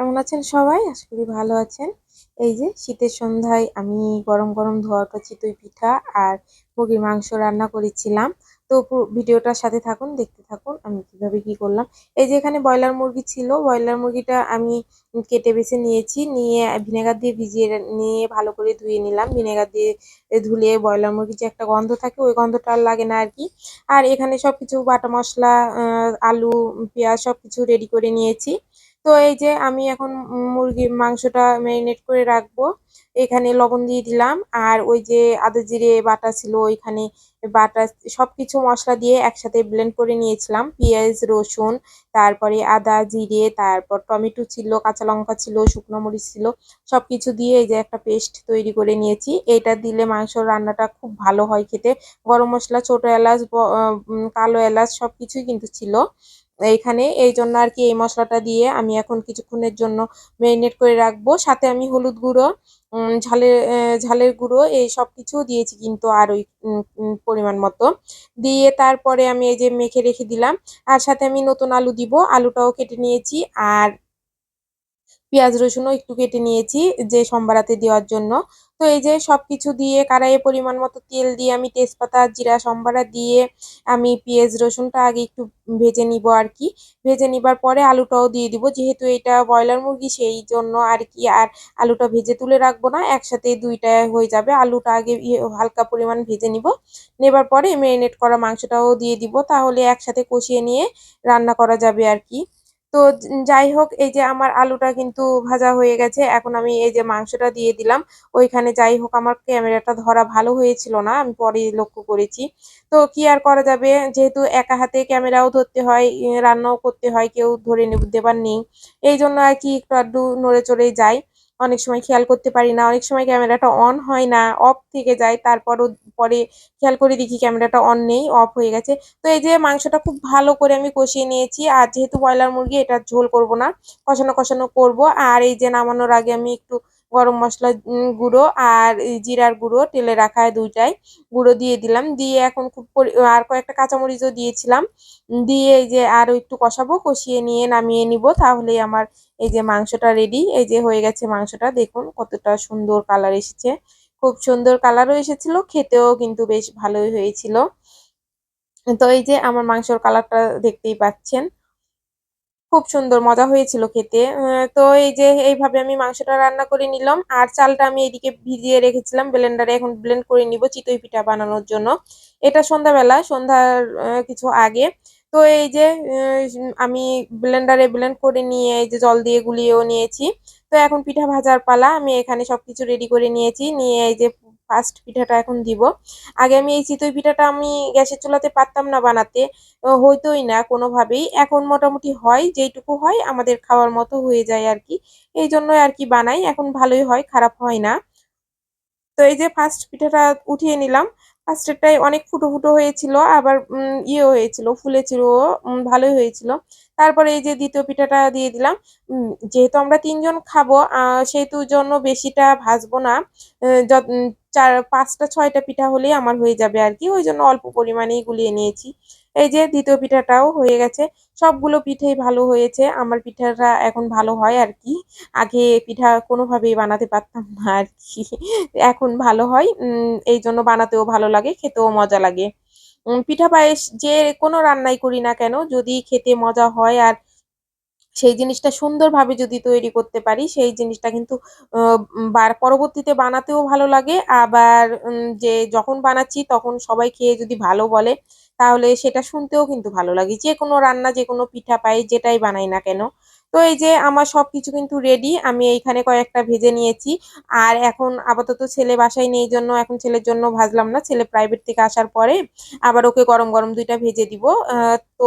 কেমন আছেন সবাই? আশা করি ভালো আছেন। এই যে শীতের সন্ধ্যায় আমি গরম গরম ধোয়া ওঠা চিতই পিঠা আর মুরগির মাংস রান্না করেছিলাম। তো ভিডিওটার সাথে থাকুন, দেখতে থাকুন আমি কীভাবে কি করলাম। এই যে এখানে ব্রয়লার মুরগি ছিল, ব্রয়লার মুরগিটা আমি কেটে বেছে নিয়েছি, নিয়ে ভিনেগার দিয়ে ভিজিয়ে নিয়ে ভালো করে ধুয়ে নিলাম। ভিনেগার দিয়ে ধুলে ব্রয়লার মুরগির যে একটা গন্ধ থাকে, ওই গন্ধটা আর লাগে না আর কি আর এখানে সবকিছু বাটা মশলা আলু, পেঁয়াজ সবকিছু রেডি করে নিয়েছি। তো এই যে আমি এখন মুরগির মাংসটা ম্যারিনেট করে রাখব, এখানে লবণ দিয়ে দিলাম। আর ওই যে আদা জিরে বাটা ছিল, ওইখানে বাটা, সবকিছু মশলা দিয়ে একসাথে ব্লেন্ড করে নিয়েছিলাম। পেঁয়াজ, রসুন, তারপরে আদা, জিরে, তারপর টমেটো ছিল, কাঁচা লঙ্কা ছিল, শুকনো মরিচ ছিল, সবকিছু দিয়ে এই যে একটা পেস্ট তৈরি করে নিয়েছি। এটা দিলে মাংস রান্নাটা খুব ভালো হয় খেতে। গরম মশলা, ছোট এলাচ কালো এলাচ সবকিছুই কিন্তু ছিল। এইখানে। এই জন্য আর কি এই মশলাটা দিয়ে আমি এখন কিছুক্ষণের জন্য ম্যারিনেট করে রাখব। সাথে আমি হলুদ গুঁড়ো ঝালের ঝালের গুঁড়ো এই সব কিছু দিয়েছি কিন্তু আর ওই পরিমাণ মতো। দিয়ে তারপরে আমি এই যে মেখে রেখে দিলাম। আর সাথে আমি নতুন আলু দিব। আলুটাও কেটে নিয়েছি। আর পেঁয়াজ, রসুনও একটু কেটে নিয়েছি যে সম্বারাতে দেওয়ার জন্য। তো এই যে সব কিছু দিয়ে কড়াইয়ে পরিমাণ মতো তেল দিয়ে আমি তেজপাতা, জিরা, সম্বারা দিয়ে আমি পেঁয়াজ, রসুনটা আগে একটু ভেজে নিব আর কি। ভেজে নিবার পরে আলুটাও দিয়ে দিব, যেহেতু এটা ব্রয়লার মুরগি, সেই জন্য আর কি আর আলুটা ভেজে তুলে রাখব না, একসাথে দুইটা হয়ে যাবে। আলুটা আগে ইয়ে হালকা পরিমাণ ভেজে নিব। নেবার পরে ম্যারিনেট করা মাংসটাও দিয়ে দিব, তাহলে একসাথে কষিয়ে নিয়ে রান্না করা যাবে আর কি। তো যাই হোক, এই যে আমার আলুটা কিন্তু ভাজা হয়ে গেছে। এখন আমি এই যে মাংসটা দিয়ে দিলাম। ওইখানে যাই হোক, আমার ক্যামেরাটা ধরা ভালো হয়েছিল না, আমি পরে লক্ষ্য করেছি। তো কি আর করা যাবে? যেহেতু একা হাতে ক্যামেরাও ধরতে হয়, রান্নাও করতে হয়, কেউ ধরে দেবার নেই। এই জন্য আর কি একটু আধটু নড়ে চড়ে যাই। অনেক সময় খেয়াল করতে পারি না, অনেক সময় ক্যামেরাটা অন হয় না অফ থেকে যায়, তারপরও পরে খেয়াল করে দেখি ক্যামেরাটা অন নেই অফ হয়ে গেছে। তো এই যে মাংসটা খুব ভালো করে আমি কষিয়ে নিয়েছি, আর যেহেতু ব্রয়লার মুরগি, এটা ঝোল করব না, কষানো কষানো করব। আর এই যে নামানোর আগে আমি একটু গরম মশলা গুঁড়ো আর জিরার গুঁড়ো তেলে রাখা দুইটাই। গুঁড়ো দিয়ে দিলাম। দিয়ে এখন খুব আর কয়েকটা কাঁচামরিচও দিয়েছিলাম। দিয়ে এই যে আরও একটু কষাবো, কষিয়ে নিয়ে নামিয়ে নিব। তাহলেই আমার এই যে মাংসটা রেডি এই যে হয়ে গেছে মাংসটা। দেখুন কতটা সুন্দর কালার এসেছে। খুব সুন্দর কালারও এসেছিল। খেতেও কিন্তু বেশ ভালোই হয়েছিল। তো এই যে আমার মাংসর কালারটা দেখতেই পাচ্ছেন। খুব সুন্দর, মজা হয়েছিল খেতে। তো এই যে এইভাবে আমি মাংসটা রান্না করে নিলাম। আর চালটা আমি এদিকে ভিজিয়ে রেখেছিলাম ব্লেন্ডারে এখন ব্লেন্ড করে নিব চিতই পিঠা বানানোর জন্য। এটা সন্ধ্যাবেলা, সন্ধ্যার কিছু আগে। তো এই যে আমি ব্লেন্ডারে ব্লেন্ড করে নিয়ে এই যে জল দিয়ে গুলিয়েও নিয়েছি। তো এখন পিঠা ভাজার পালা, আমি এখানে সবকিছু রেডি করে নিয়েছি। নিয়ে এই যে ফার্স্ট পিঠাটা এখন দিব। আগে আমি এই চিতই পিঠাটা আমি গ্যাসের চুলাতে পারতাম না বানাতে হইতোই না কোনোভাবেই। এখন মোটামুটি হয়, যেইটুকু হয়, আমাদের খাওয়ার মতো হয়ে যায় আর কি। এই জন্যই আর কি বানাই, এখন ভালোই হয়, খারাপ হয় না। তো এই যে ফার্স্ট পিঠাটা উঠিয়ে নিলাম ফার্স্টেরটাই অনেক ফুটো ফুটো হয়েছিল, আবার ইয়ে হয়েছিল, ফুলেছিল ভালোই হয়েছিল। তারপরে এই যে দ্বিতীয় পিঠাটা দিয়ে দিলাম যেহেতু আমরা তিনজন খাব সেহেতু জন্য বেশিটা ভাজবো না চার, পাঁচটা, ছয়টা পিঠা হলেই আমার হয়ে যাবে আর কি, ওই জন্য অল্প পরিমাণেই গুলিয়ে নিয়েছি। এই যে দ্বিতীয় পিঠাটাও হয়ে গেছে। সবগুলো পিঠেই ভালো হয়েছে। আমার পিঠাটা এখন ভালো হয় আর কি। আগে পিঠা কোনোভাবেই বানাতে পারতাম না আর কি। এখন ভালো হয়। এই জন্য বানাতেও ভালো লাগে, খেতেও মজা লাগে। পিঠা পায়েস যে কোনো রান্নাই করি না কেন, যদি খেতে মজা হয় আর সেই জিনিসটা সুন্দরভাবে যদি তৈরি করতে পারি, সেই জিনিসটা কিন্তু বার পরবর্তীতে বানাতেও ভালো লাগে। আবার যে যখন বানাচ্ছি তখন সবাই খেয়ে যদি ভালো বলে, তাহলে সেটা শুনতেও কিন্তু ভালো লাগে। যে কোনো রান্না, যে কোনো পিঠা পাই যেটাই বানাই না কেন। তো এই যে আমার সব কিছু কিন্তু রেডি আমি এইখানে কয়েকটা ভেজে নিয়েছি। আর এখন আপাতত ছেলে বাসায় নেই জন্য, এখন ছেলের জন্য ভাজলাম না। ছেলে প্রাইভেট থেকে আসার পরে আবার ওকে গরম গরম দুইটা ভেজে দিব। তো